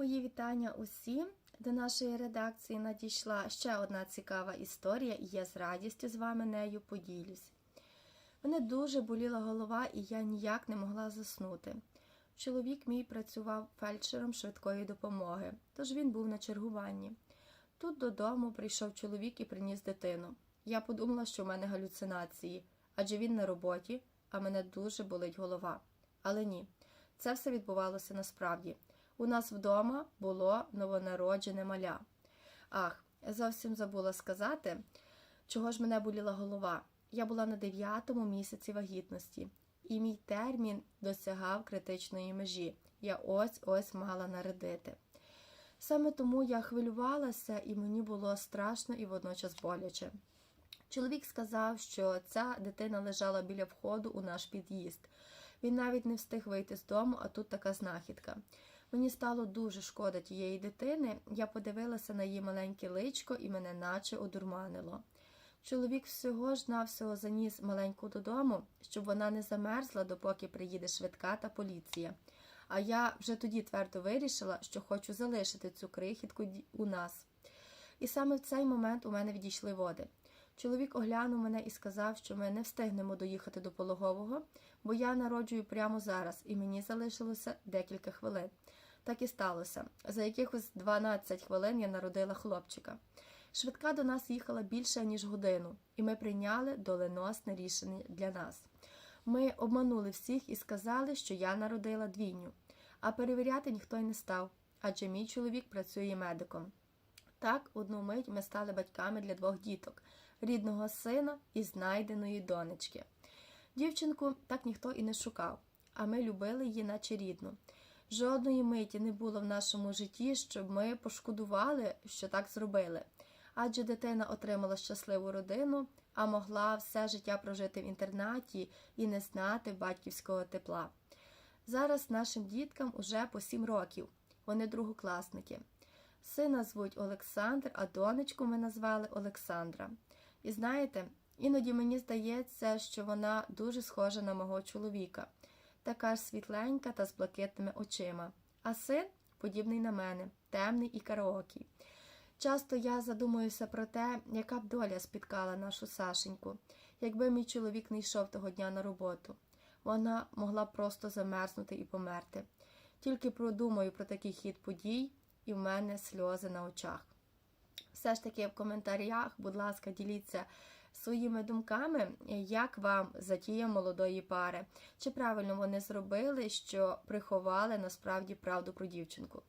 Мої вітання усім. До нашої редакції надійшла ще одна цікава історія, і я з радістю з вами нею поділюсь. Мене дуже боліла голова, і я ніяк не могла заснути. Чоловік мій працював фельдшером швидкої допомоги, тож він був на чергуванні. Тут додому прийшов чоловік і приніс дитину. Я подумала, що в мене галюцинації, адже він на роботі, а мене дуже болить голова. Але ні, це все відбувалося насправді. У нас вдома було новонароджене маля. Ах, зовсім забула сказати, чого ж мене боліла голова. Я була на дев'ятому місяці вагітності, і мій термін досягав критичної межі. Я ось ось мала народити. Саме тому я хвилювалася, і мені було страшно і водночас боляче. Чоловік сказав, що ця дитина лежала біля входу у наш під'їзд. Він навіть не встиг вийти з дому, а тут така знахідка. Мені стало дуже шкода тієї дитини. Я подивилася на її маленьке личко і мене наче одурманило. Чоловік всього ж навсього заніс маленьку додому, щоб вона не замерзла, допоки приїде швидка та поліція. А я вже тоді твердо вирішила, що хочу залишити цю крихітку у нас. І саме в цей момент у мене відійшли води. Чоловік оглянув мене і сказав, що ми не встигнемо доїхати до пологового, бо я народжую прямо зараз, і мені залишилося декілька хвилин. Так і сталося. За якихось 12 хвилин я народила хлопчика. Швидка до нас їхала більше ніж годину, і ми прийняли доленосне рішення для нас. Ми обманули всіх і сказали, що я народила двійню, а перевіряти ніхто й не став, адже мій чоловік працює медиком. Так, одну мить ми стали батьками для двох діток рідного сина і знайденої донечки. Дівчинку так ніхто і не шукав, а ми любили її, наче рідну. Жодної миті не було в нашому житті, щоб ми пошкодували, що так зробили. Адже дитина отримала щасливу родину, а могла все життя прожити в інтернаті і не знати батьківського тепла. Зараз нашим діткам уже по сім років, вони другокласники. Сина звуть Олександр, а донечку ми назвали Олександра. І знаєте, іноді мені здається, що вона дуже схожа на мого чоловіка, така ж світленька та з блакитними очима, а син подібний на мене, темний і караокий. Часто я задумуюся про те, яка б доля спіткала нашу Сашеньку, якби мій чоловік не йшов того дня на роботу. Вона могла просто замерзнути і померти. Тільки продумаю про такий хід подій, і в мене сльози на очах. Все ж таки в коментарях, будь ласка, діліться своїми думками, як вам затія молодої пари, чи правильно вони зробили, що приховали насправді правду про дівчинку.